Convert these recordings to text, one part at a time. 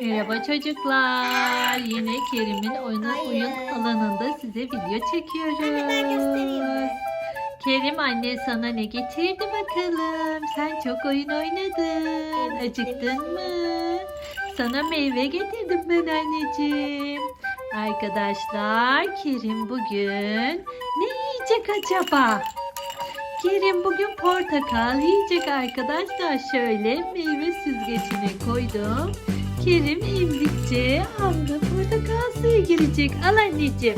Merhaba çocuklar. Yine Kerim'in oyun, oyun alanında size video çekiyoruz. Ben göstereyim? Kerim anne sana ne getirdi bakalım. Sen çok oyun oynadın. Acıktın mı? Sana meyve getirdim ben anneciğim. Arkadaşlar Kerim bugün ne yiyecek acaba? Kerim bugün portakal yiyecek arkadaşlar. Şöyle meyve süzgecine koydum. Kerim emdikçe hamda portakal suyu girecek. Al anneciğim.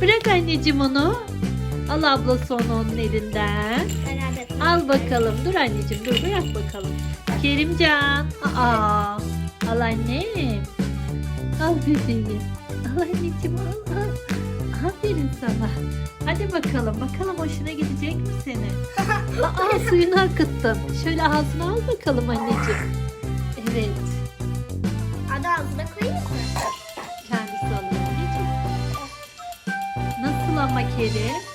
Bırak anneciğim onu. Al ablası onu onun elinden. Al bakalım. Dur anneciğim dur bırak bakalım. Kerimcan. Aa. Al annem. Al bebeğim. Al anneciğim al al. Aferin sana. Hadi bakalım. Bakalım hoşuna gidecek mi senin? Aa suyunu akıttın. Şöyle ağzına al bakalım anneciğim. Evet. Adı ağzına koyayım mı? Kendisi alıyor anneciğim. Nasıl ama Kerim?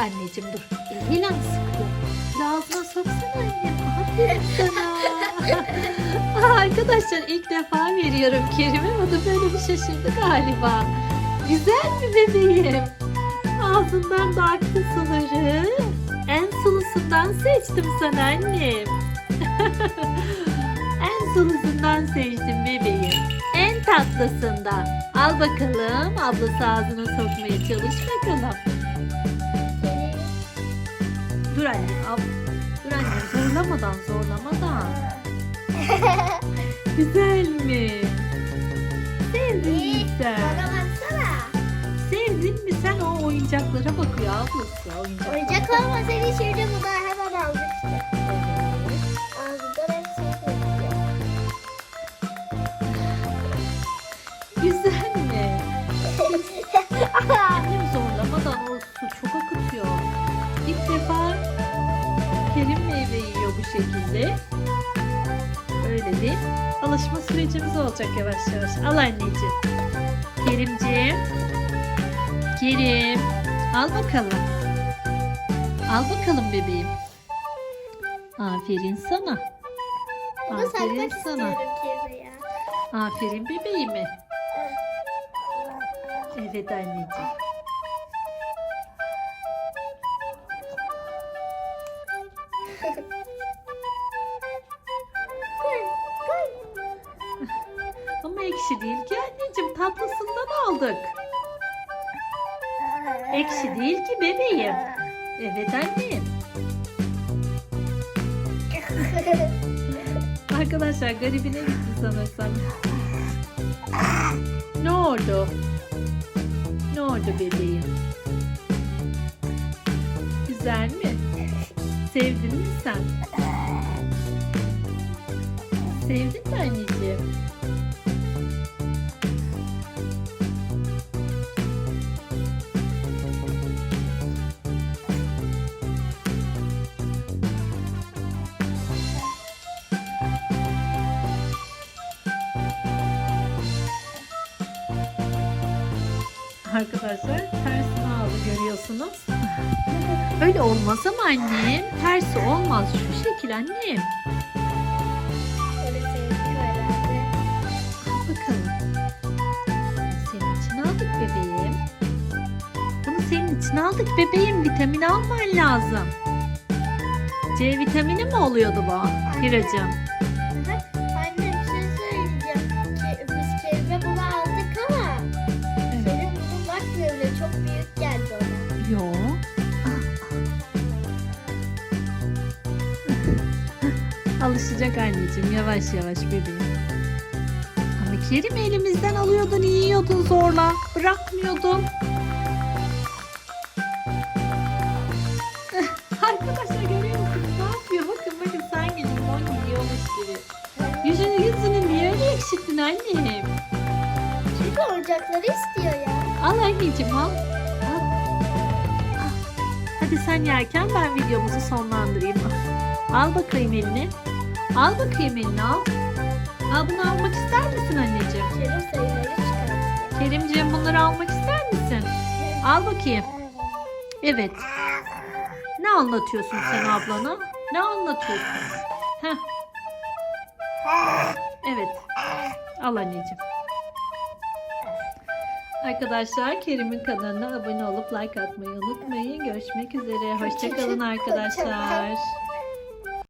Anneciğim dur. Eliyle. Bir ağzına soksana annem. Aferin sana. Arkadaşlar ilk defa veriyorum Kerim'e. O da böyle bir şaşırdı galiba. Güzel mi bebeğim? Ağzından da aktı suları. En sulusundan seçtim sana annem. en sulusundan seçtim bebeğim. En tatlısından. Al bakalım. Ablası ağzına sokmaya çalış bakalım. Anne. Al. Dur anne. Zorlamadan zorlamadan. Güzel mi? Sevdin mi sen? Bana baksana. Sevdin mi sen o oyuncaklara bakıyor ablası. Oyuncak. Oyuncak olma seni şimdi buna hemen aldık şekilde. Böyle bir alışma sürecimiz olacak yavaş yavaş. Al anneciğim. Kerimciğim. Kerim. Al bakalım. Al bakalım bebeğim. Aferin sana. Aferin sana. Aferin bebeğime. Evet anneciğim. Ekşi değil ki anneciğim. Tatlısından aldık. Ekşi değil ki bebeğim. Evet annem. Arkadaşlar garibine gitti sanırsam. Ne oldu? Ne oldu bebeğim? Güzel mi? Sevdin mi sen? Sevdin mi anneciğim? Arkadaşlar tersini aldı görüyorsunuz. Öyle olmaz ama annem. Tersi olmaz. Şu şekil annem. Bakalım. Senin için aldık bebeğim. Bunu senin için aldık bebeğim. Vitamin alman lazım. C vitamini mi oluyordu bu? Hiracığım. Alışacak anneciğim yavaş yavaş bebeğim. Ama Kerim elimizden alıyordun yiyordun zorla. Bırakmıyordun. Arkadaşlar görüyor musunuz ne yapıyor? Bakın bakın sanki limon yiyormuş gibi. Yüzünü yüzünü niye öyle ekşittin annem? Çünkü oyuncakları istiyor ya. Al anneciğim al. Hadi sen yerken ben videomuzu sonlandırayım. Al bakayım eline. Al bakayım eline al. Al bunu almak ister misin anneciğim? Kerim sayıları. Kerimciğim bunları almak ister misin? Al bakayım. Evet. Ne anlatıyorsun sen ablana? Ne anlatıyorsun? Heh. Al anneciğim. Arkadaşlar Kerim'in kanalına abone olup like atmayı unutmayın. Görüşmek üzere. Hoşçakalın arkadaşlar.